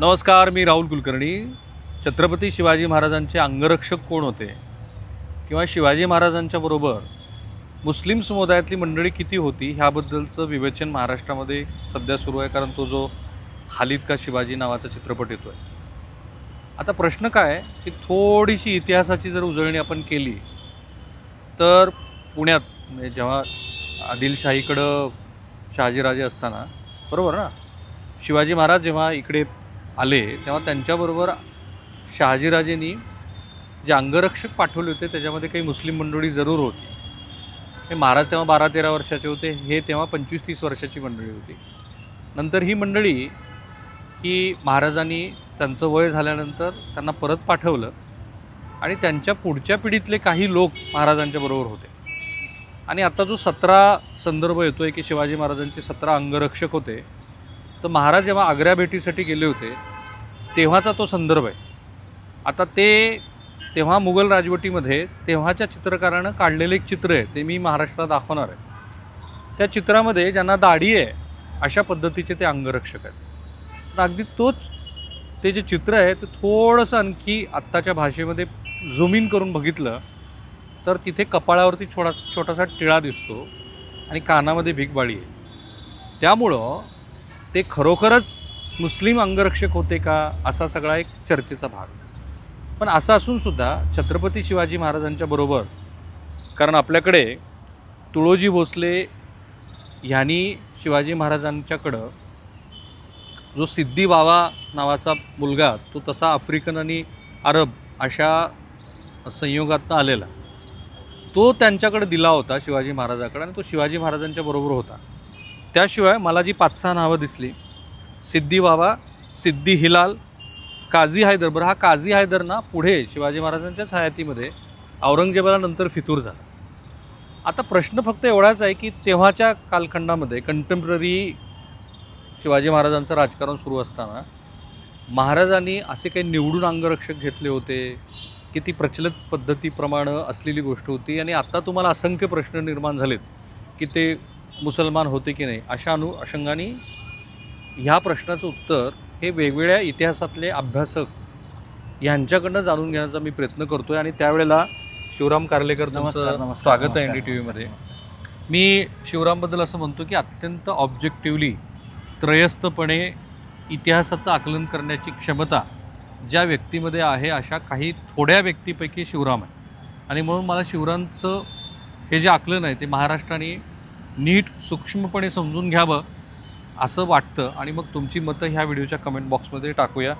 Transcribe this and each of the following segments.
नमस्कार मी राहुल कुलकर्णी. छत्रपती शिवाजी महाराजांचे अंगरक्षक कोण होते? किंवा शिवाजी महाराजांच्या बरोबर मुस्लिम समुदायातली मंडळी किती होती? ह्याबद्दलचं विवेचन महाराष्ट्रामध्ये सध्या सुरू आहे कारण तो जो हालिद का शिवाजी नावाचा चित्रपट येतो आहे आता प्रश्न काय की थोडीशी इतिहासाची जर उजळणी आपण केली तर पुण्यात म्हणजे जेव्हा आदिलशाहीकडं शहाजीराजे असताना बरोबर ना? शिवाजी महाराज जेव्हा इकडे आले तेव्हा त्यांच्याबरोबर शहाजीराजेंनी जे अंगरक्षक पाठवले होते त्याच्यामध्ये काही मुस्लिम मंडळी जरूर होती. हे महाराज तेव्हा बारा तेरा वर्षाचे होते हे तेव्हा पंचवीस तीस वर्षाची मंडळी होती. नंतर ही मंडळी ही महाराजांनी त्यांचं वय झाल्यानंतर त्यांना परत पाठवलं आणि त्यांच्या पुढच्या पिढीतले काही लोक महाराजांच्या बरोबर होते. आणि आता जो सतरा संदर्भ येतोय की शिवाजी महाराजांचे सतरा अंगरक्षक होते तर महाराज जेव्हा आग्र्या भेटीसाठी गेले होते तेव्हाचा तो संदर्भ आहे. आता ते तेव्हा मुघल राजवटीमध्ये तेव्हाच्या चित्रकारानं काढलेलं एक चित्र आहे ते मी महाराष्ट्रात दाखवणार आहे. त्या चित्रामध्ये ज्यांना दाढी आहे अशा पद्धतीचे ते अंगरक्षक आहेत. तर अगदी तोच ते जे चित्र आहे ते थोडंसं आणखी आत्ताच्या भाषेमध्ये झूम इन करून बघितलं तर तिथे कपाळावरती छोटा छोटासा टिळा दिसतो आणि कानामध्ये भीकबाळी आहे. त्यामुळं ते खरोखरच मुस्लिम अंगरक्षक होते का असा सगळा एक चर्चेचा भाग. पण असं असूनसुद्धा छत्रपती शिवाजी महाराजांच्या बरोबर कारण आपल्याकडे तुळोजी भोसले ह्यांनी शिवाजी महाराजांच्याकडं जो सिद्धी बाबा नावाचा मुलगा तो तसा आफ्रिकन आणि अरब अशा संयोगातनं आलेला. तो त्यांच्याकडे दिला होता शिवाजी महाराजाकडे आणि तो शिवाजी महाराजांच्या बरोबर होता. त्याशिवाय मला जी पाच सहा नावं दिसली सिद्धी बाबा सिद्धी हिलाल काझी हैदर बरं हा काझी हैदर ना पुढे शिवाजी महाराजांच्याच हयातीमध्ये औरंगजेबाला नंतर फितूर झाला. आता प्रश्न फक्त एवढाच आहे की तेव्हाच्या कालखंडामध्ये कंटेम्पररी शिवाजी महाराजांचं राजकारण सुरू असताना महाराजांनी असे काही निवडून अंगरक्षक घेतले होते की ती प्रचलित पद्धतीप्रमाणे असलेली गोष्ट होती आणि आत्ता तुम्हाला असंख्य प्रश्न निर्माण झालेत की ते मुसलमान होते की नाही अशा अनु अशंगाने ह्या प्रश्नाचं उत्तर हे वेगवेगळ्या इतिहासातले अभ्यासक यांच्याकडनं जाणून घेण्याचा मी प्रयत्न करतोय आणि त्यावेळेला शिवराम कार्लेकर तुमचं स्वागत आहे एन डी टी व्हीमध्ये मी शिवरामबद्दल असं म्हणतो की अत्यंत ऑब्जेक्टिव्हली त्रयस्थपणे इतिहासाचं आकलन करण्याची क्षमता ज्या व्यक्तीमध्ये आहे अशा काही थोड्या व्यक्तीपैकी शिवराम आहे. आणि म्हणून मला शिवरामचं हे जे आकलन आहे ते महाराष्ट्राने नीट सूक्ष्मपणे समजून घ्यावं असं वाटतं. आणि मग तुमची मतं ह्या व्हिडिओच्या कमेंट बॉक्समध्ये टाकूया.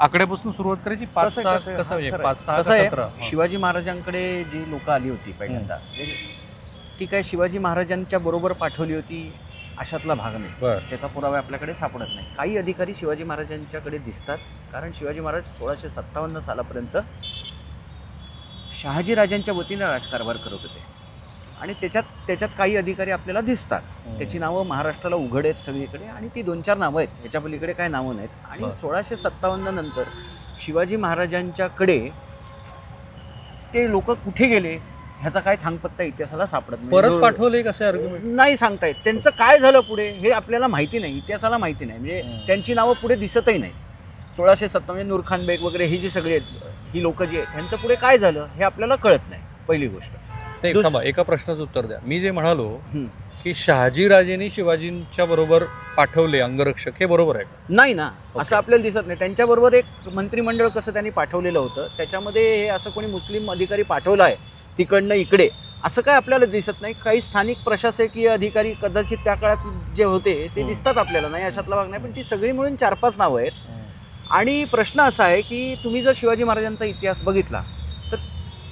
आकड्यापासून सुरुवात करायची? पाच सहा कसं- म्हणजे. पाच सहा कसं आहे. शिवाजी महाराजांकडे जी लोक आली होती पहिल्यांदा ते- ती काय शिवाजी महाराजांच्या बरोबर पाठवली होती अशातला भाग नाही. त्याचा पुरावा आपल्याकडे सापडत नाही. काही अधिकारी शिवाजी महाराजांच्याकडे दिसतात कारण शिवाजी महाराज सोळाशे सत्तावन्न सालापर्यंत शहाजीराजांच्या वतीनं राजकारभार करत होते. आणि त्याच्यात त्याच्यात काही अधिकारी आपल्याला दिसतात. त्याची नावं महाराष्ट्राला उघड आहेत सगळीकडे आणि ती दोन चार नावं आहेत. ह्याच्या पलीकडे काय नावं नाहीत. आणि. सोळाशे सत्तावन्न नंतर शिवाजी महाराजांच्याकडे ते लोक कुठे गेले ह्याचा काय थांगपत्ता इतिहासाला सापडत नाही. परत पाठवले कसे नाही सांगतायत त्यांचं काय झालं पुढे हे आपल्याला माहिती नाही. इतिहासाला माहिती नाही. म्हणजे. त्यांची नावं पुढे दिसतही नाही सोळाशे सत्तावन्न नूरखान बेग वगैरे ही जी सगळी आहेत ही लोक जी आहेत ह्यांचं पुढे काय झालं हे आपल्याला कळत नाही. पहिली गोष्ट. नाही थांबा एका प्रश्नाचं उत्तर द्या मी जे म्हणालो. की शहाजीराजेंनी शिवाजींच्या बरोबर पाठवले अंगरक्षक हे बरोबर आहे का? नाही ना. असं आपल्याला दिसत नाही त्यांच्याबरोबर एक मंत्रिमंडळ कसं त्यांनी पाठवलेलं होतं त्याच्यामध्ये हे असं कोणी मुस्लिम अधिकारी पाठवलं आहे तिकडनं इकडे असं काय आपल्याला दिसत नाही काही स्थानिक प्रशासकीय अधिकारी कदाचित त्या काळात जे होते ते. दिसतात आपल्याला नाही अशातला भाग नाही पण ती सगळी मिळून चार पाच नावं आहेत आणि प्रश्न असा आहे की तुम्ही जर शिवाजी महाराजांचा इतिहास बघितला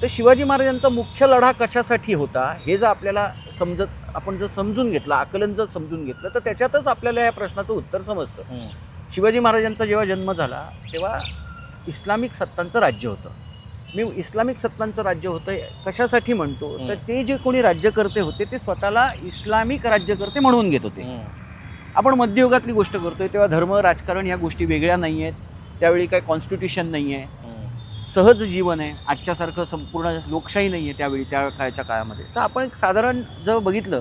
तर शिवाजी महाराजांचा मुख्य लढा कशासाठी होता हे जर आपल्याला समजत आपण जर समजून घेतलं आकलन जर समजून घेतलं तर त्याच्यातच आपल्याला या प्रश्नाचं उत्तर समजतं. शिवाजी महाराजांचा जेव्हा जन्म झाला तेव्हा इस्लामिक सत्तांचं राज्य होतं मी इस्लामिक सत्तांचं राज्य होतं कशासाठी म्हणतो तर. ते जे कोणी राज्यकर्ते होते ते स्वतःला इस्लामिक राज्यकर्ते म्हणवून घेत होते. आपण मध्ययुगातली गोष्ट करतोय तेव्हा धर्म राजकारण या गोष्टी वेगळ्या नाही आहेत त्यावेळी काही कॉन्स्टिट्यूशन नाही आहे. सहज जीवन आहे. आजच्यासारखं संपूर्ण लोकशाही नाही आहे त्यावेळी त्या काळच्या काळामध्ये. तर आपण एक साधारण जर बघितलं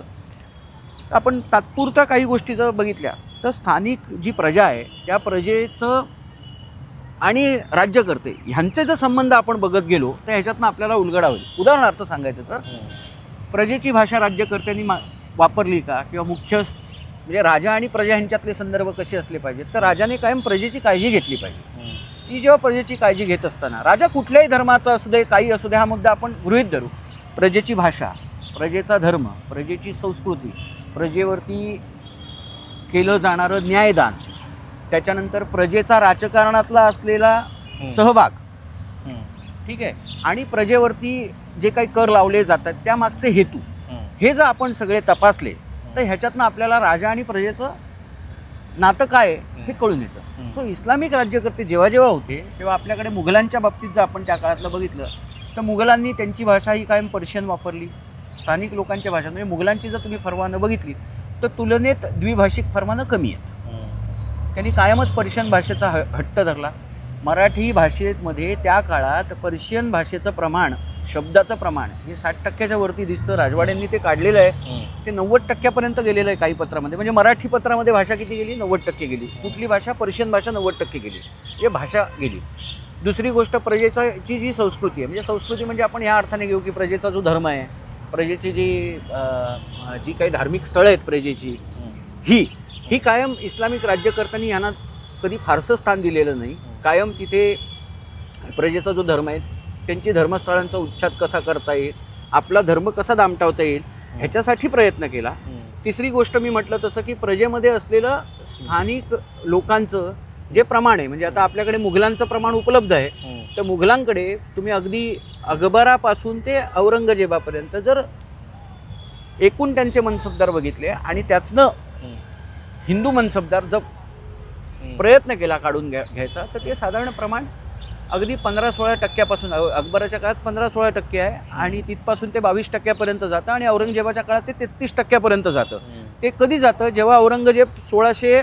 तर आपण तात्पुरत्या काही गोष्टी जर बघितल्या तर स्थानिक जी प्रजा आहे त्या प्रजेचं आणि राज्यकर्ते ह्यांचे जर संबंध आपण बघत गेलो तर ह्याच्यातनं आपल्याला उलगडा होईल. उदाहरणार्थ सांगायचं तर प्रजेची भाषा राज्यकर्त्यांनी मा वापरली का? किंवा मुख्य म्हणजे राजा आणि प्रजा ह्यांच्यातले संदर्भ कसे असले पाहिजेत? तर राजाने कायम प्रजेची काळजी घेतली पाहिजे. ती जेव्हा प्रजेची काळजी घेत असताना राजा कुठल्याही धर्माचा असू दे काही असू दे हा मुद्दा आपण गृहीत धरू. प्रजेची भाषा प्रजेचा धर्म प्रजेची संस्कृती प्रजेवरती केलं जाणारं न्यायदान त्याच्यानंतर प्रजेचा राजकारणातला असलेला सहभाग. ठीक आहे? आणि प्रजेवरती जे काही कर लावले जातात त्यामागचे हेतू. हे जर आपण सगळे तपासले तर ह्याच्यातनं आपल्याला राजा आणि प्रजेचं नातं काय आहे? हे कळून येतं. सो इस्लामिक राज्यकर्ते जेव्हा जेव्हा होते तेव्हा आपल्याकडे मुघलांच्या बाबतीत जर आपण त्या काळातलं बघितलं तर मुघलांनी त्यांची भाषा ही कायम पर्शियन वापरली. स्थानिक लोकांच्या भाषा म्हणजे मुघलांची जर तुम्ही फरमानं बघितली तर तुलनेत द्विभाषिक फरमानं कमी आहेत. त्यांनी कायमच पर्शियन भाषेचा ह हट्ट धरला. मराठी भाषेमध्ये त्या काळात पर्शियन भाषेचं प्रमाण शब्दाचं प्रमाण हे साठ टक्क्याच्या वरती दिसतं. राजवाड्यांनी ते काढलेलं आहे. ते नव्वद टक्क्यापर्यंत गेलेलं आहे काही पत्रामध्ये. म्हणजे मराठी पत्रामध्ये भाषा किती गेली? नव्वद टक्के गेली. कुठली भाषा? पर्शियन भाषा नव्वद टक्के गेली. हे भाषा गेली. दुसरी गोष्ट प्रजेची जी संस्कृती आहे म्हणजे संस्कृती म्हणजे आपण ह्या अर्थाने घेऊ की प्रजेचा जो धर्म आहे प्रजेची जी जी काही धार्मिक स्थळं आहेत प्रजेची ही ही कायम इस्लामिक राज्यकर्त्यांनी यांना कधी फारसं स्थान दिलेलं नाही. कायम तिथे प्रजेचा जो धर्म आहे त्यांची धर्मस्थळांचा उच्छाद कसा करता येईल? आपला धर्म कसा दामटावता येईल? ह्याच्यासाठी प्रयत्न केला. तिसरी गोष्ट मी म्हटलं तसं की प्रजेमध्ये असलेलं स्थानिक लोकांचं जे प्रमाण आहे म्हणजे आता आपल्याकडे मुघलांचं प्रमाण उपलब्ध आहे तर मुघलांकडे तुम्ही अगदी अकबरापासून ते औरंगजेबापर्यंत जर एकूण त्यांचे मनसबदार बघितले आणि त्यातनं हिंदू मनसबदार जर प्रयत्न केला काढून घ्या घ्यायचा तर ते साधारण प्रमाण अगदी पंधरा सोळा टक्क्यापासून अकबराच्या काळात पंधरा सोळा टक्के आहे आणि तिथपासून ते बावीस टक्क्यापर्यंत जातं आणि औरंगजेबाच्या काळात ते तेहतीस टक्क्यापर्यंत जातं. ते कधी जातं? जेव्हा औरंगजेब सोळाशे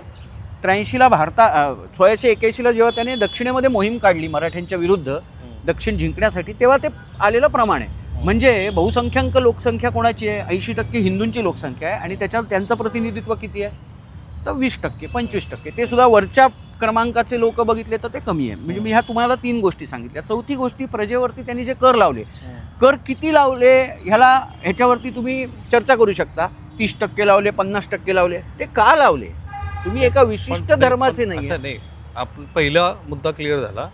त्र्याऐंशीला भारता सोळाशे एक्याऐंशीला जेव्हा त्याने दक्षिणेमध्ये मोहीम काढली मराठ्यांच्या विरुद्ध दक्षिण जिंकण्यासाठी तेव्हा ते आलेलं प्रमाण आहे. म्हणजे बहुसंख्याक लोकसंख्या कोणाची आहे? ऐंशी टक्के हिंदूंची लोकसंख्या आहे आणि त्याच्यात त्यांचं प्रतिनिधित्व किती आहे? तर वीस टक्के पंचवीस टक्के. ते सुद्धा वरच्या क्रमांकाचे लोक बघितले तर ते कमी आहे. म्हणजे मी ह्या तुम्हाला तीन गोष्टी सांगितल्या. चौथी गोष्टी प्रजेवरती त्यांनी जे कर लावले. कर किती लावले ह्याला ह्याच्यावरती तुम्ही चर्चा करू शकता. तीस टक्के लावले पन्नास टक्के लावले. ते का लावले? तुम्ही एका विशिष्ट धर्माचे नाही. आपण पहिला मुद्दा क्लिअर झाला.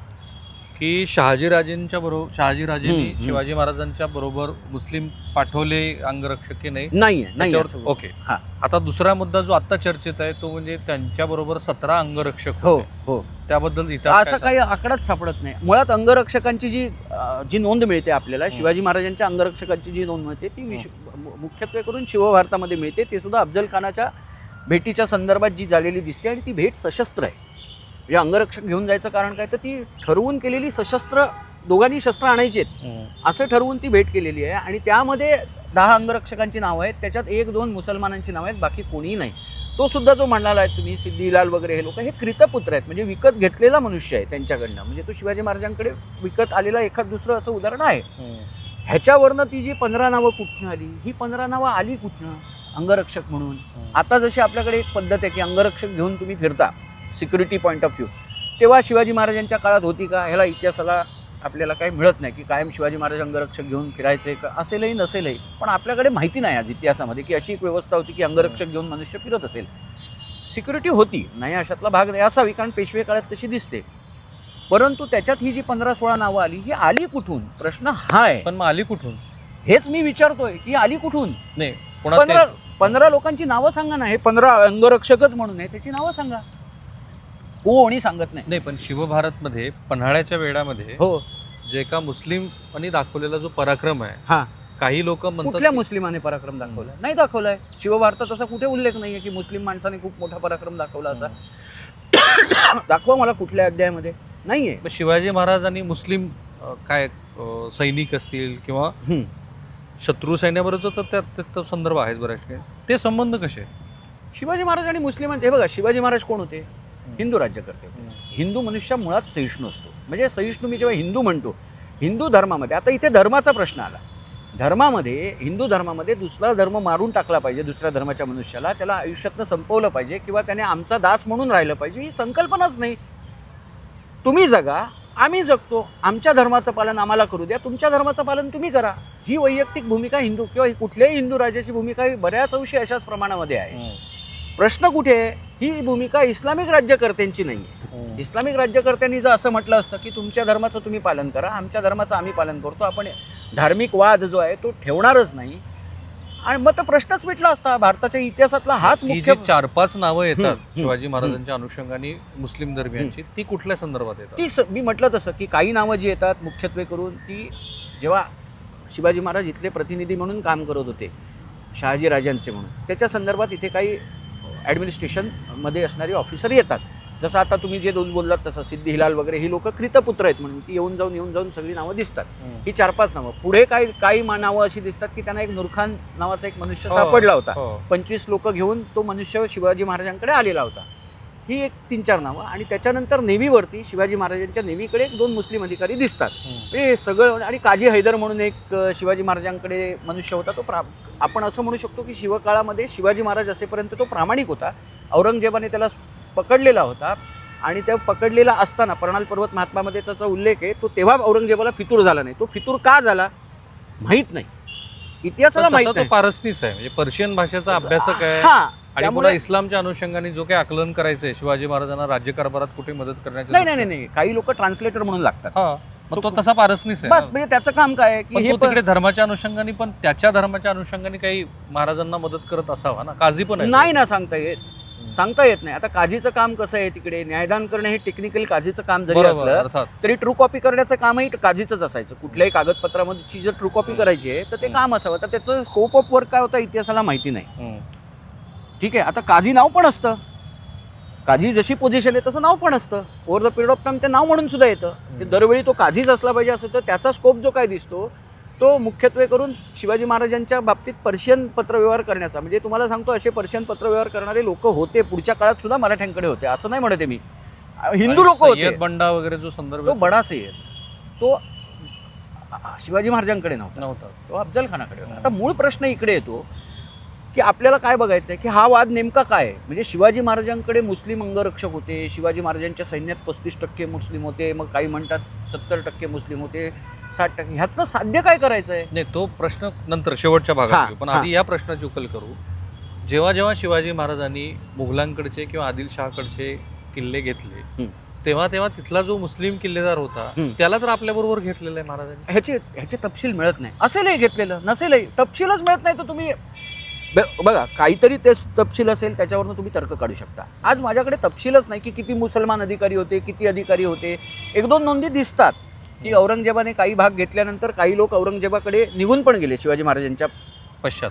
की शहाजीराजेंच्या बरोबर शहाजीराजेंनी हम्म, हम्म. शिवाजी महाराजांच्या बरोबर मुस्लिम पाठवले अंगरक्षक की नाही? नाहीये नाही त्याच्यावर- असं. ओके. हा. आता दुसरा मुद्दा जो आता चर्चेत आहे तो म्हणजे त्यांच्या बरोबर सतरा अंगरक्षक हो होते. हो. त्याबद्दल इतिहास असं काय काही आकडाच सापडत नाही. मुळात अंगरक्षकांची जी अं, जी नोंद मिळते आपल्याला शिवाजी महाराजांच्या अंगरक्षकांची जी नोंद मिळते ती विश- मु- मुख्यत्वे करून शिवभारतामध्ये मिळते. ते सुद्धा अफजल खानाच्या भेटीच्या संदर्भात जी झालेली दिसते आणि ती भेट सशस्त्र आहे. म्हणजे अंगरक्षक घेऊन जायचं कारण काय? तर ती ठरवून केलेली सशस्त्र दोघांनी शस्त्र आणायची आहेत. असं ठरवून ती भेट केलेली आहे आणि त्यामध्ये दहा अंगरक्षकांची नावं आहेत. त्याच्यात एक दोन मुसलमानांची नावं आहेत. बाकी कोणीही नाही. तो सुद्धा जो म्हणलेला आहे तुम्ही सिद्धिलाल वगैरे हे लोक हे कृतपुत्र आहेत. म्हणजे विकत घेतलेला मनुष्य आहे त्यांच्याकडनं. म्हणजे तो शिवाजी महाराजांकडे विकत आलेला एखाद दुसरं असं उदाहरण आहे. ह्याच्यावरनं ती जी पंधरा नावं कुठनं आली? ही पंधरा नावं आली कुठनं? अंगरक्षक म्हणून. आता जशी आपल्याकडे एक पद्धत आहे की अंगरक्षक घेऊन तुम्ही फिरता. Security point of view. तेव्हा शिवाजी महाराजांच्या काळात होती का? ह्याला इतिहासाला आपल्याला काही मिळत नाही की कायम शिवाजी महाराज अंगरक्षक घेऊन फिरायचे का? असेलही नसेलही. पण आपल्याकडे माहिती नाही आज इतिहासामध्ये की अशी एक व्यवस्था होती की अंगरक्षक घेऊन मनुष्य फिरत असेल. सिक्युरिटी होती नाही अशातला भाग नाही असावी कारण पेशवे काळात तशी दिसते. परंतु त्याच्यात ही जी पंधरा सोळा नावं आली ही आली कुठून? प्रश्न हा आहे पण मग आली कुठून? हेच मी विचारतोय की आली कुठून? नाही पंधरा पंधरा लोकांची नावं सांगा ना हे पंधरा अंगरक्षकच म्हणून आहे त्याची नावं सांगा. कोणी सांगत नाही. नाही पण शिवभारतमध्ये पन्हाळ्याच्या वेळामध्ये हो. जे एका मुस्लिमांनी दाखवलेला जो पराक्रम आहे हा. काही लोक म्हणतात कुठल्या की- मुस्लिमाने पराक्रम दाखवला नाही दाखवलाय. शिवभारतात असा कुठे उल्लेख नाहीये की मुस्लिम माणसाने खूप मोठा पराक्रम दाखवला असा. दाखवा मला कुठल्या अध्यायामध्ये. नाहीये. मग शिवाजी महाराज आणि मुस्लिम अ, काय अ, सैनिक असतील किंवा हम्म. शत्रू सैन्याबरोबर तर त्यात त्यात तो संदर्भ आहेच बऱ्याच काही ते संबंध कसे शिवाजी महाराज आणि मुस्लिमांचे हे बघा शिवाजी महाराज कोण होते? हिंदू राज्यकर्ते होते. हिंदू मनुष्य मुळात सहिष्णू असतो. म्हणजे सहिष्णू मी जेव्हा हिंदू म्हणतो हिंदू धर्मामध्ये आता इथे धर्माचा प्रश्न आला. धर्मामध्ये हिंदू धर्मामध्ये दुसरा धर्म मारून टाकला पाहिजे दुसऱ्या धर्माच्या मनुष्याला त्याला आयुष्यातनं संपवलं पाहिजे किंवा त्याने आमचा दास म्हणून राहिलं पाहिजे ही संकल्पनाच नाही. तुम्ही जगा आम्ही जगतो आमच्या धर्माचं पालन आम्हाला करू द्या तुमच्या धर्माचं पालन तुम्ही करा. ही वैयक्तिक भूमिका हिंदू किंवा कुठल्याही हिंदू राज्याची भूमिका ही बऱ्याच अंशी अशाच प्रमाणामध्ये आहे. प्रश्न कुठे आहे? ही भूमिका इस्लामिक राज्यकर्त्यांची नाही आहे इस्लामिक राज्यकर्त्यांनी जर असं म्हटलं असतं की तुमच्या धर्माचं तुम्ही पालन करा आमच्या धर्माचं आम्ही पालन करतो आपण धार्मिक वाद जो आहे तो ठेवणारच नाही. आणि मग तर प्रश्नच मिटला असता. भारताच्या इतिहासातला हाच मुख्य चार पाच नावं येतात शिवाजी महाराजांच्या अनुषंगाने मुस्लिम धर्मियांची ती कुठल्या संदर्भात येतात? ती स- मी म्हटलं तसं की काही नावं जी येतात मुख्यत्वे करून ती जेव्हा शिवाजी महाराज इथले प्रतिनिधी म्हणून काम करत होते शहाजी राजांचे म्हणून त्याच्या संदर्भात इथे काही ॲडमिनिस्ट्रेशनमध्ये असणारी ऑफिसर येतात. जसं आता तुम्ही जे दोन बोललात तसं सिद्धी हिलाल वगैरे ही लोक कृतपुत्र आहेत म्हणून ती येऊन जाऊन येऊन जाऊन सगळी नावं दिसतात. ही चार पाच नावं. पुढे काही काही नावं अशी दिसतात की त्यांना एक नूरखान नावाचा एक मनुष्य हो. सापडला होता. हो. पंचवीस लोक घेऊन तो मनुष्य शिवाजी महाराजांकडे आलेला होता. ही एक तीन चार नावं. आणि त्याच्यानंतर नेव्हीवरती शिवाजी महाराजांच्या नेव्हीकडे एक दोन मुस्लिम अधिकारी दिसतात. म्हणजे हे सगळं आणि काजी हैदर म्हणून एक शिवाजी महाराजांकडे मनुष्य होता तो प्रा आपण असं म्हणू शकतो की शिवकाळामध्ये शिवाजी महाराज असेपर्यंत तो प्रामाणिक होता. औरंगजेबाने त्याला पकडलेला होता. आणि त्या पकडलेला असताना पर्णाल पर्वत महात्मामध्ये त्याचा उल्लेख आहे तो तेव्हा औरंगजेबाला फितूर झाला नाही. तो फितूर का झाला? माहीत नाही. इतिहासाला माहीत पारसनीच आहे. म्हणजे पर्शियन भाषेचा अभ्यासक आहे. हा. आणि पुन्हा इस्लामच्या अनुषंगाने जो काही आकलन करायचंय शिवाजी महाराजांना राज्यकारभारात कुठे मदत करण्याच्या नाही नाही नाही काही लोक ट्रान्सलेटर म्हणून लागतात. हा. मग तो तसा पारसनीच आहे. बस. म्हणजे त्याचं काम काय की हे तिकडे धर्माच्या अनुषंगाने पण त्याच्या धर्माच्या अनुषंगाने काही महाराजांना मदत करत असावा ना? काझी पण नाही ना सांगता येत. सांगता येत नाही. आता काजीचं काम कसं आहे तिकडे? न्यायदान करणे हे टेक्निकल काजीचं काम जरी असलं तरी ट्रू कॉपी करण्याचं कामही काजीचंच असायचं. कुठल्याही कागदपत्रामध्ये जर ट्रू कॉपी करायची आहे तर ते. काम असावं. तर त्याचं स्कोप ऑफ वर्क काय होतं इतिहासाला माहिती नाही. ठीक आहे आता काजी नाव पण असतं. काजी जशी पोझिशन आहे तसं नाव पण असतं. Over the period of time ते नाव म्हणून सुद्धा येतं. ते. दरवेळी तो काजीच असला पाहिजे असं तर त्याचा स्कोप जो काय दिसतो तो मुख्यत्वे करून शिवाजी महाराजांच्या बाबतीत पर्शियन पत्रव्यवहार करण्याचा. म्हणजे तुम्हाला सांगतो असे पर्शियन पत्रव्यवहार करणारे लोक होते. पुढच्या काळात सुद्धा मराठ्यांकडे होते. असं नाही म्हणते मी. हिंदू लोक होते. बंडा वगैरे जो संदर्भ तो आहे, बडा सय्यद. तो शिवाजी महाराजांकडे नव्हता. नव्हता. तो अफजल खानाकडे होता. आता मूळ प्रश्न इकडे येतो. की आपल्याला काय बघायचं आहे की हा वाद नेमका काय आहे म्हणजे शिवाजी महाराजांकडे मुस्लिम अंगरक्षक होते शिवाजी महाराजांच्या सैन्यात पस्तीस टक्के मुस्लिम होते मग काही म्हणतात सत्तर टक्के मुस्लिम होते साठ टक्के ह्यातनं साध्य काय करायचं आहे नाही तो प्रश्न नंतर शेवटच्या भागात घेऊ. पण हा. आधी या प्रश्नाची उकल करू जेव्हा जेव्हा शिवाजी महाराजांनी मुघलांकडचे किंवा आदिलशहाकडचे किल्ले घेतले. तेव्हा तेव्हा तिथला जो मुस्लिम किल्लेदार होता. त्याला तर आपल्या बरोबर घेतलेलं आहे महाराजांनी ह्याचे ह्याचे तपशील मिळत नाही असेलही घेतलेलं नसेलही तपशीलच मिळत नाही तर तुम्ही बघा काहीतरी ते तपशील असेल त्याच्यावरनं तुम्ही तर्क काढू शकता. आज माझ्याकडे तपशीलच नाही की किती मुसलमान अधिकारी होते किती अधिकारी होते. एक दोन नोंदी दिसतात. की औरंगजेबाने काही भाग घेतल्यानंतर काही लोक औरंगजेबाकडे निघून पण गेले शिवाजी महाराजांच्या पश्चात.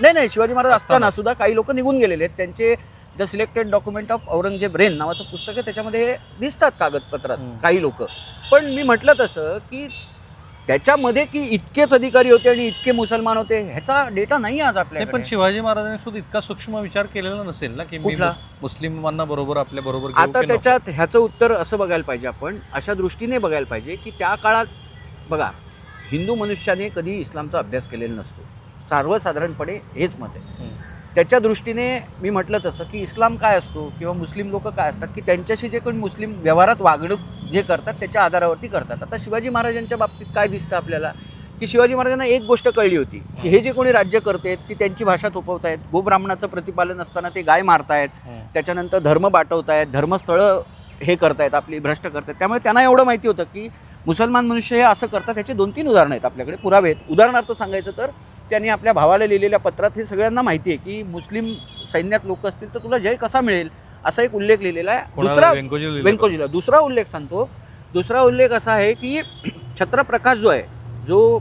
नाही नाही शिवाजी महाराज असताना. सुद्धा काही लोक निघून गेलेले आहेत. त्यांचे the selected document of Aurangzeb reign नावाचं पुस्तक आहे त्याच्यामध्ये दिसतात कागदपत्रात. काही लोक. पण मी म्हटलं तसं की त्याच्यामध्ये की इतकेच अधिकारी होते आणि इतके मुसलमान होते ह्याचा डेटा नाही आज नाही पण शिवाजी महाराजांनी सुद्धा इतका सूक्ष्म विचार केलेला नसेल ना की मुस्लिमांना बरोबर आपल्या बरोबर आता? त्याच्यात ह्याचं उत्तर असं बघायला पाहिजे आपण अशा दृष्टीने बघायला पाहिजे की त्या काळात बघा हिंदू मनुष्याने कधी इस्लामचा अभ्यास केलेला नसतो सर्वसाधारणपणे हेच मत आहे. त्याच्या दृष्टीने मी म्हटलं तसं की इस्लाम काय असतो किंवा मुस्लिम लोक काय असतात की त्यांच्याशी जे कोणी मुस्लिम व्यवहारात वागणूक जे करतात त्याच्या आधारावरती करतात. आता शिवाजी महाराजांच्या बाबतीत काय दिसतं आपल्याला? की शिवाजी महाराजांना एक गोष्ट कळली होती की हे जे कोणी राज्य करतायत ती त्यांची भाषा थोपवतायत गोब्राह्मणाचं प्रतिपालन असताना ते गाय मारतायत. त्याच्यानंतर धर्म बाटवतायत धर्मस्थळं हे करतायत आपली भ्रष्ट करतायत. त्यामुळे त्यांना एवढं माहिती होतं की मुसलमान मनुष्य हे असं करतात ह्याचे दोन तीन उदाहरणं आहेत आपल्याकडे. पुरावे आहेत. उदाहरणार्थ सांगायचं तर त्यांनी आपल्या भावाला लिहिलेल्या पत्रात हे सगळ्यांना माहिती आहे की मुस्लिम सैन्यात लोक असतील तर तुला जय कसा मिळेल? असा एक उल्लेख लिहिलेला आहे. दुसरा व्यंकोजीला दुसरा उल्लेख सांगतो. दुसरा उल्लेख असा आहे की छत्रप्रकाश जो आहे जो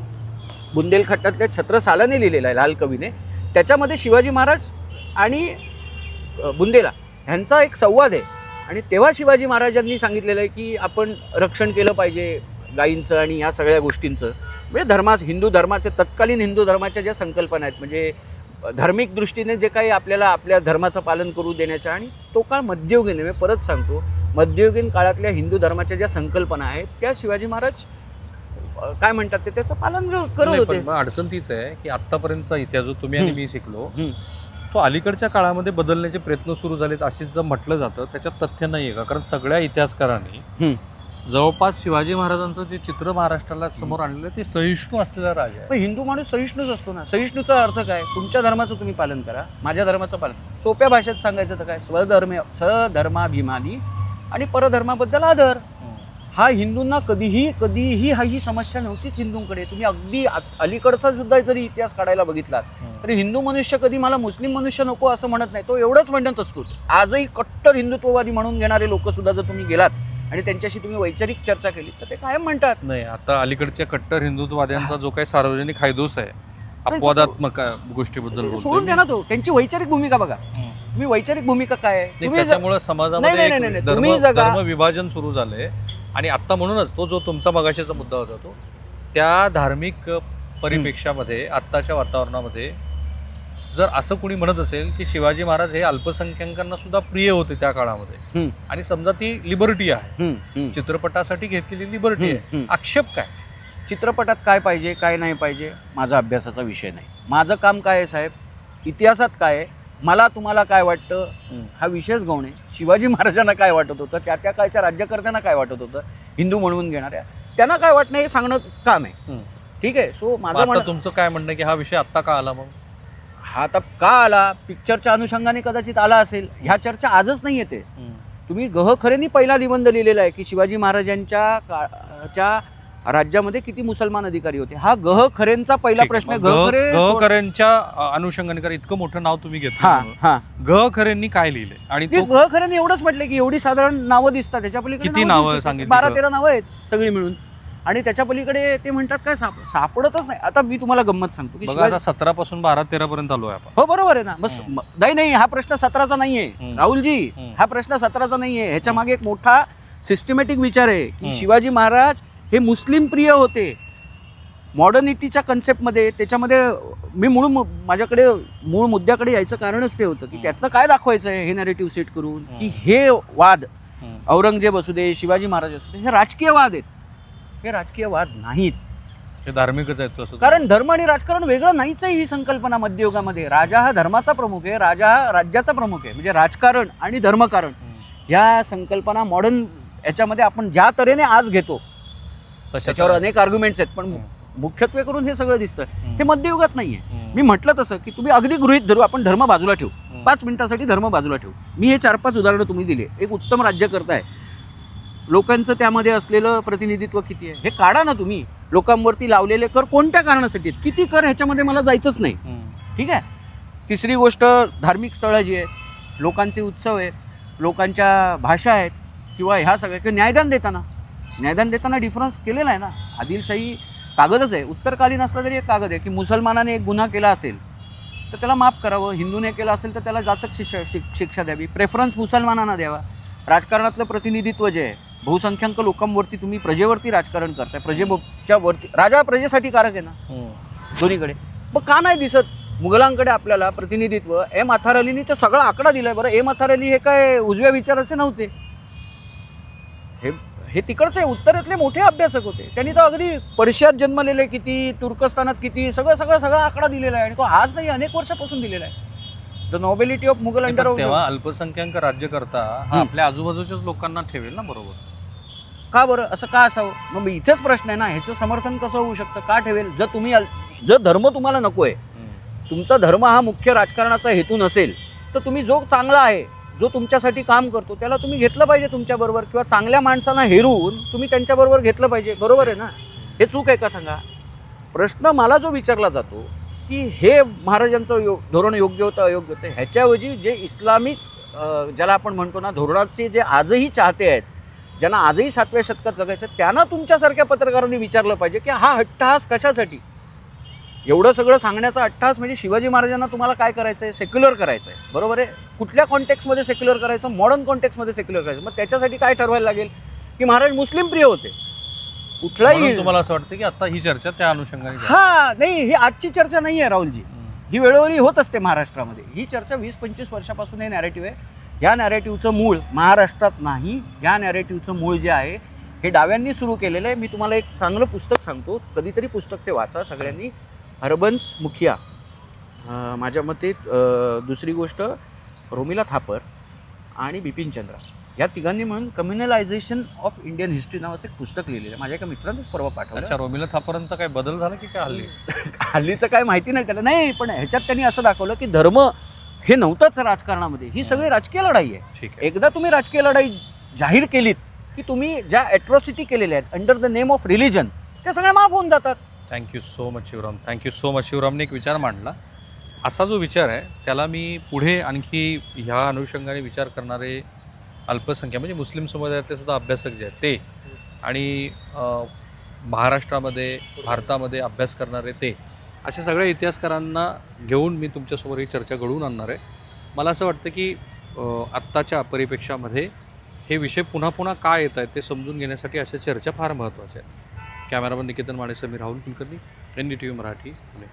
बुंदेलखंडातल्या छत्रसालाने लिहिलेला आहे लाल कवीने त्याच्यामध्ये शिवाजी महाराज आणि बुंदेला ह्यांचा एक संवाद आहे. आणि तेव्हा शिवाजी महाराजांनी सांगितलेलं आहे की आपण रक्षण केलं पाहिजे गायींचं आणि ह्या सगळ्या गोष्टींचं म्हणजे धर्मास हिंदू धर्माच्या तत्कालीन हिंदू धर्माच्या ज्या संकल्पना आहेत म्हणजे धार्मिक दृष्टीने जे काही आपल्याला आपल्या धर्माचं पालन करू देण्याच्या आणि तो काळ मध्ययुगीन आहे मी परत सांगतो मध्ययुगीन काळातल्या हिंदू धर्माच्या ज्या संकल्पना आहेत त्या शिवाजी महाराज काय म्हणतात ते त्याचं पालन करत होते अडचण तीच आहे की आतापर्यंतचा इतिहास जो तुम्ही आणि. मी शिकलो. तो अलीकडच्या काळामध्ये बदलण्याचे प्रयत्न सुरू झालेत असेच जर म्हटलं जातं त्याच्यात तथ्य नाही आहे का कारण सगळ्या इतिहासकारांनी. जवळपास शिवाजी महाराजांचं जे चित्र महाराष्ट्राला समोर आणलेलं आहे ते सहिष्णू असलेला राजा आहे. पण हिंदू माणूस सहिष्णूच असतो ना? सहिष्णूचा अर्थ काय? तुमच्या धर्माचं तुम्ही पालन करा माझ्या धर्माचं पालन. सोप्या भाषेत सांगायचं तर काय? स्वधर्म सधर्माभिमानी आणि परधर्माबद्दल आदर. हा हिंदूंना कधीही कधीही हा ही समस्या नव्हतीच हिंदूंकडे. तुम्ही अगदी आ- अलीकडचा सुद्धा जरी इतिहास काढायला बघितलात तरी हिंदू मनुष्य कधी मला मुस्लिम मनुष्य नको असं म्हणत नाही. तो एवढंच म्हणत असतो. आजही कट्टर हिंदुत्ववादी म्हणून घेणारे लोक सुद्धा जर तुम्ही गेलात आणि त्यांच्याशी तुम्ही वैचारिक चर्चा केली तर ते कायम म्हणतात. नाही आता अलीकडच्या कट्टर हिंदुत्ववाद्यांचा जो काही सार्वजनिक हायदोस आहे अपवादात्मक गोष्टीबद्दल सोडून द्या ना तो. त्यांची वैचारिक भूमिका बघा. तुम्ही वैचारिक भूमिका काय त्याच्यामुळे समाजामध्ये धर्म विभाजन सुरू झालंय. आणि आता म्हणूनच तो जो तुमचा मगाशीचा मुद्दा होता तो त्या धार्मिक परिपेक्षामध्ये आत्ताच्या वातावरणामध्ये जर असं कुणी म्हणत असेल की शिवाजी महाराज हे अल्पसंख्याकांना सुद्धा प्रिय होते त्या काळामध्ये. आणि समजा ती लिबर्टी आहे. चित्रपटासाठी घेतलेली लिबर्टी आहे. आक्षेप काय? चित्रपटात काय पाहिजे काय नाही पाहिजे माझा अभ्यासाचा विषय नाही. माझं काम काय आहे साहेब? इतिहासात काय आहे? मला तुम्हाला काय वाटतं? हा विषयच गौणे शिवाजी महाराजांना काय वाटत होतं? त्या त्या काळच्या राज्यकर्त्यांना काय वाटत होतं? हिंदू म्हणून घेणाऱ्या त्यांना काय वाटणं? हे सांगणं काम आहे. ठीक आहे. सो माझं तुमचं काय म्हणणं आहे की हा विषय आत्ता का आला मग? हा आता का आला? पिक्चरच्या अनुषंगाने कदाचित आला असेल. ह्या चर्चा आजच नाही येते. तुम्ही गह खरेनी पहिला निबंध लिहिलेला आहे की शिवाजी महाराजांच्या काळच्या राज्यामध्ये किती मुसलमान अधिकारी होते. हा गह खरेंचा पहिला. प्रश्न गह खरे अ, अनुषंगाने कारण इतकं मोठं नाव तुम्ही हा घेतलं हा. गहकरेंनी काय लिहिले? आणि गह खरेंनी एवढंच म्हटले की एवढी साधारण नावं दिसतात. त्याच्या पलीकडे किती नावं. सांगितली बारा? तेरा नावं आहेत सगळी मिळून. आणि त्याच्या पलीकडे ते म्हणतात काय साप सापडतच नाही आता मी तुम्हाला गंमत सांगतो की बघा शिवाजी सतरा पासून बारा तेरा पर्यंत आलो आहे आपण हो बरोबर आहे ना बस हम्म. म- नाही नाही हा प्रश्न सतराचा नाहीये हम्म. राहुलजी हम्म. हा प्रश्न सतराचा नाहीये ह्याच्या मागे एक मोठा सिस्टमॅटिक विचार आहे की हम्म. शिवाजी महाराज हे मुस्लिम प्रिय होते मॉडर्निटीच्या कन्सेप्टमध्ये त्याच्यामध्ये मी मूळ मु- माझ्याकडे मूळ मुद्द्याकडे यायचं कारणच ते होतं की हम्म. त्यातलं काय दाखवायचं आहे हे नॅरेटिव्ह सेट करून हम्म. की हे वाद हम्म. औरंगजेब असू दे शिवाजी महाराज असू दे हे राजकीय वाद आहेत हे राजकीय वाद नाहीत हे धार्मिकच आहेत असं कारण धर्म आणि राजकारण वेगळं नाहीच आहे ही संकल्पना मध्ययुगामध्ये राजा हा धर्माचा प्रमुख आहे राजा हा राज्याचा प्रमुख आहे म्हणजे राजकारण आणि धर्मकारण. ह्या संकल्पना मॉडर्न याच्यामध्ये आपण ज्या तऱ्हेने आज घेतो त्याच्यावर आहे. अनेक आर्ग्युमेंट्स आहेत पण. मुख्यत्वे करून हे सगळं दिसतं. हे मध्ययुगात नाहीये हम्म. मी म्हटलं तसं की तुम्ही अगदी गृहित धरू आपण धर्म बाजूला ठेवू. पाच मिनिटासाठी धर्म बाजूला ठेवू मी हे चार पाच उदाहरणं तुम्ही दिले एक उत्तम राज्य करताय लोकांचं त्यामध्ये असलेलं प्रतिनिधित्व किती आहे? हे काढा ना तुम्ही. लोकांवरती लावलेले कर कोणत्या कारणासाठी आहेत? किती कर ह्याच्यामध्ये मला जायचंच नाही. ठीक आहे? तिसरी गोष्ट धार्मिक स्थळं जी आहेत लोकांचे उत्सव आहेत लोकांच्या भाषा आहेत किंवा ह्या सगळ्या किंवा न्यायदान देताना. न्यायदान देताना डिफरन्स केलेला आहे ना. आदिलशाही कागदच आहे. उत्तरकालीन असला तरी एक कागद आहे की मुसलमानाने एक गुन्हा केला असेल तर त्याला माफ करावं. हिंदूने केला असेल तर त्याला जाचक शिक्षा शिक- शिक्षा द्यावी. प्रेफरन्स मुसलमानांना द्यावा. राजकारणातलं प्रतिनिधित्व जे आहे बहुसंख्याक लोकांवरती तुम्ही प्रजेवरती राजकारण करताय. प्रजेच्या वरती राजा प्रजेसाठी कारक आहे ना? हम्म. दोन्हीकडे. मग का नाही दिसत? मुघलांकडे आपल्याला प्रतिनिधित्व. एम अथार अलीनी तर सगळा आकडा दिलाय बरं. एम अथार अली हे काय उजव्या विचाराचे नव्हते. हे हे तिकडचे उत्तरेतले मोठे अभ्यासक होते. त्यांनी तर अगदी पर्शियात जन्मलेले किती तुर्कस्तानात किती सगळं सगळं सगळा आकडा दिलेला आहे. आणि तो आज नाही अनेक वर्षापासून दिलेला आहे. The nobility of Mughal under तेव्हा अल्पसंख्याक राज्यकर्ता हा. आपल्या आजूबाजूच्याच लोकांना ठेवेल ना बरोबर? का बरं? असं का असावं? मग मी इथेच प्रश्न आहे ना ह्याचं समर्थन कसं होऊ शकतं? का ठेवेल? जर तुम्ही जर धर्म तुम्हाला नको आहे. तुमचा धर्म हा मुख्य राजकारणाचा हेतू नसेल तर तुम्ही जो चांगला आहे जो तुमच्यासाठी काम करतो त्याला तुम्ही घेतलं पाहिजे तुमच्याबरोबर किंवा चांगल्या माणसांना हेरून तुम्ही त्यांच्याबरोबर घेतलं पाहिजे. बरोबर आहे ना? हे चूक आहे का सांगा? प्रश्न मला जो विचारला जातो की हे महाराजांचं यो धोरण योग्य होतं अयोग्य होतं? ह्याच्याऐवजी जे इस्लामिक ज्याला आपण म्हणतो ना धोरणाचे जे आजही चाहते आहेत ज्यांना आजही सातव्या शतकात जगायचं त्यांना तुमच्यासारख्या पत्रकारांनी विचारलं पाहिजे की हा हट्टहास कशासाठी? एवढं सगळं सांगण्याचा अट्टहास म्हणजे शिवाजी महाराजांना तुम्हाला काय करायचं आहे सेक्युलर करायचं आहे बरोबर आहे? कुठल्या कॉन्टेक्समध्ये सेक्युलर करायचं? मॉडर्न कॉन्टेक्समध्ये सेक्युलर करायचं? मग त्याच्यासाठी काय ठरवायला लागेल? की महाराज मुस्लिम प्रिय होते. कुठलाही तुम्हाला असं वाटतं की आता ही चर्चा त्या अनुषंगाने. हा नाही ही आजची चर्चा नाही आहे राहुलजी. ही वेळोवेळी होत असते महाराष्ट्रामध्ये. ही चर्चा वीस पंचवीस वर्षापासून हे नॅरेटिव्ह आहे. ह्या नॅरेटिव्हचं मूळ महाराष्ट्रात नाही. ह्या नॅरेटिव्हचं मूळ जे आहे हे डाव्यांनी सुरू केलेलं आहे. मी तुम्हाला एक चांगलं पुस्तक सांगतो. कधीतरी पुस्तक ते वाचा सगळ्यांनी. हरबन्स मुखिया. माझ्या मते दुसरी गोष्ट रोमिला थापर आणि बिपिन चंद्रा. या तिघांनी म्हणून कम्युनलायझेशन ऑफ इंडियन हिस्ट्री नावाचं एक पुस्तक लिहिलेलं आहे. माझ्या एका मित्रानेच परवा पाठवलं. रोमिला थापरांचा काय बदल झाला की काय हल्ली? हल्लीचं काय माहिती नाही त्याला. नाही पण ह्याच्यात त्यांनी असं दाखवलं की धर्म हे नव्हतंच राजकारणामध्ये. ही सगळी राजकीय लढाई आहे. ठीक आहे. एकदा तुम्ही राजकीय लढाई जाहीर केलीत की तुम्ही ज्या अॅट्रॉसिटी केलेल्या आहेत under the name of religion त्या सगळ्या माफ होऊन जातात. Thank you so much Shivram thank you so much शिवरामने एक विचार मांडला. असा जो विचार आहे त्याला मी पुढे आणखी ह्या अनुषंगाने विचार करणारे अल्पसंख्या म्हणजे मुस्लिम समुदायातले सुद्धा अभ्यासक जे आहेत ते आणि महाराष्ट्रामध्ये भारतामध्ये अभ्यास करणारे ते अशा सगळ्या इतिहासकारांना घेऊन मी तुमच्यासमोर ही चर्चा घडवून आणणार आहे. मला असं वाटतं की आत्ताच्या परिप्रेक्षामध्ये हे विषय पुन्हा पुन्हा काय येत आहेत ते समजून घेण्यासाठी अशा चर्चा फार महत्त्वाच्या आहेत. Cameraman Niketan Mane Sameer Rahul Kulkarni N D T V Marathi Pune.